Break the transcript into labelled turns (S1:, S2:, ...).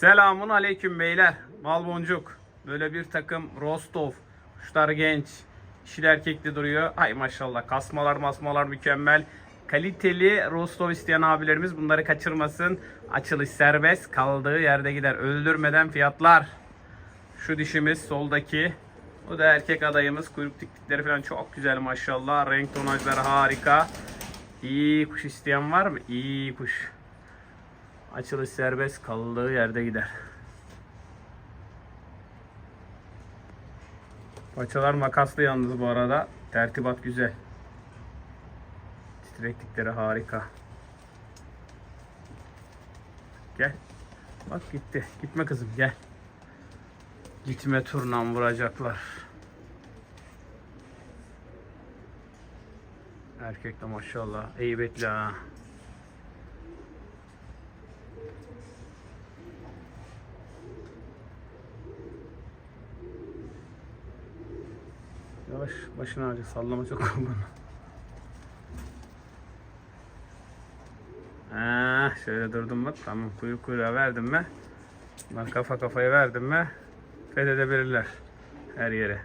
S1: Selamun aleyküm beyler. Mal boncuk. Böyle bir takım Rostov. Kuşlar genç. Dişil erkekli duruyor. Ay maşallah. Kasmalar masmalar mükemmel. Kaliteli Rostov isteyen abilerimiz bunları kaçırmasın. Açılış serbest. Kaldığı yerde gider. Öldürmeden fiyatlar. Şu dişimiz soldaki. Bu da erkek adayımız. Kuyruk diktikleri falan çok güzel maşallah. Renk tonajları harika. İyi kuş isteyen var mı? İyi kuş. Açılış serbest kaldığı yerde gider. Paçalar makaslı yalnız bu arada. Tertibat güzel. Titreklikleri harika. Gel. Bak gitti. Gitme kızım gel. Gitme turnam vuracaklar. Erkek de maşallah heybetli ha. Yavaş başını ağrıyor sallama çok kurban. Ha, şöyle durdum mu? Tamam kuyruk kuyruğa verdim mi? Ben kafa kafaya verdim mi? Fethedebilirler her yere.